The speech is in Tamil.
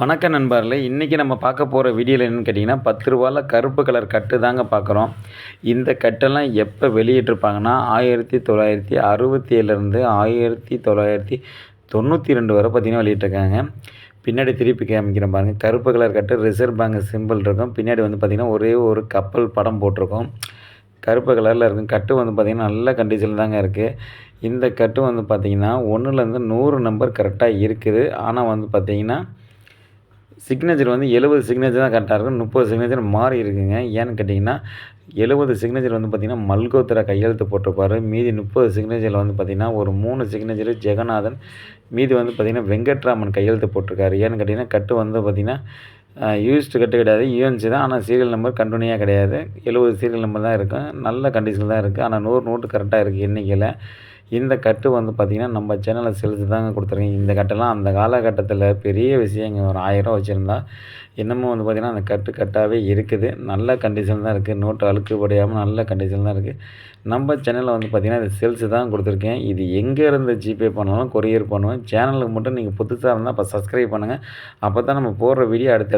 வணக்கம் நண்பர்களே இன்றைக்கி நம்ம பார்க்க போகிற வீடியோவில் என்னென்னு கேட்டிங்கன்னா பத்து ரூபாயில் கருப்பு கலர் கட்டு தாங்க பார்க்குறோம். இந்த கட்டெல்லாம் எப்போ வெளியிட்டிருப்பாங்கன்னா ஆயிரத்தி தொள்ளாயிரத்தி அறுபத்தி ஏழுலேருந்து ஆயிரத்தி தொள்ளாயிரத்தி தொண்ணூற்றி ரெண்டு வரை பார்த்திங்கன்னா வெளியிட்டிருக்காங்க. பின்னாடி திருப்பி காமிக்கிறேன் பாருங்கள் கருப்பு கலர் கட்டு ரிசர்வ் பேங்க் சிம்பிள் இருக்கும். பின்னாடி வந்து பார்த்திங்கன்னா ஒரே ஒரு கப்பல் படம் போட்டிருக்கோம். கருப்பு கலரில் இருக்கும். கட்டு வந்து பார்த்திங்கன்னா நல்ல கண்டிஷனில் தாங்க இருக்குது இந்த கட்டு வந்து பார்த்திங்கன்னா ஒன்றுலேருந்து நூறு நம்பர் கரெக்டாக இருக்குது. ஆனால் வந்து பார்த்திங்கன்னா சிக்னேச்சர் வந்து எழுபது சிக்னேச்சர் தான் கரெக்டாக இருக்கும். முப்பது சிக்னேச்சர் மாறி இருக்குங்க. ஏன்னு கேட்டிங்கன்னா எழுபது சிக்னேச்சர் வந்து பார்த்திங்கன்னா மல்கோத்ரா கையெழுத்து போட்டிருப்பாரு. மீதி முப்பது சிக்னேச்சரில் வந்து பார்த்திங்கன்னா ஒரு மூணு சிக்னேச்சர் ஜெகநாதன் மீதி வந்து பார்த்திங்கன்னா வெங்கட்ராமன் கையெழுத்து போட்டிருக்காரு. ஏன்னு கேட்டிங்கன்னா கட்டு வந்து பார்த்திங்கன்னா யூஸ்டு கட்டு கிடையாது. யூஎன்சி தான். ஆனால் சீரியல் நம்பர் கண்டினியூவாக கிடையாது. எழுபது சீரியல் நம்பர் தான் இருக்கும் நல்ல கண்டிஷனில் தான் இருக்குது ஆனால் நூறு நோட்டு கரெக்டாக இருக்குது எண்ணிக்கையில். இந்த கட்டு வந்து பார்த்திங்கன்னா நம்ம சேனலில் செலுத்து தாங்க கொடுத்துருக்கீங்க இந்த கட்டெல்லாம் அந்த காலகட்டத்தில் பெரிய விஷயங்க. ஒரு ஆயிரம் வச்சுருந்தா இன்னமும் வந்து பார்த்திங்கன்னா அந்த கட்டு கட்டாகவே இருக்குது. நல்ல கண்டிஷன் தான் இருக்குது நோட்டு அழுக்குப்படையாமல் நல்ல கண்டிஷன் தான் இருக்குது நம்ம சேனலில் வந்து பார்த்திங்கன்னா இது செல்ஸு தான் கொடுத்துருக்கேன். இது எங்கே இருந்து ஜிபே பண்ணாலும் கொரியர் பண்ணுவேன். சேனலுக்கு மட்டும் நீங்கள் புதுசாக இருந்தால் இப்போ சப்ஸ்கிரைப் பண்ணுங்கள் அப்போ தான் நம்ம போடுற வீடியோ அடுத்த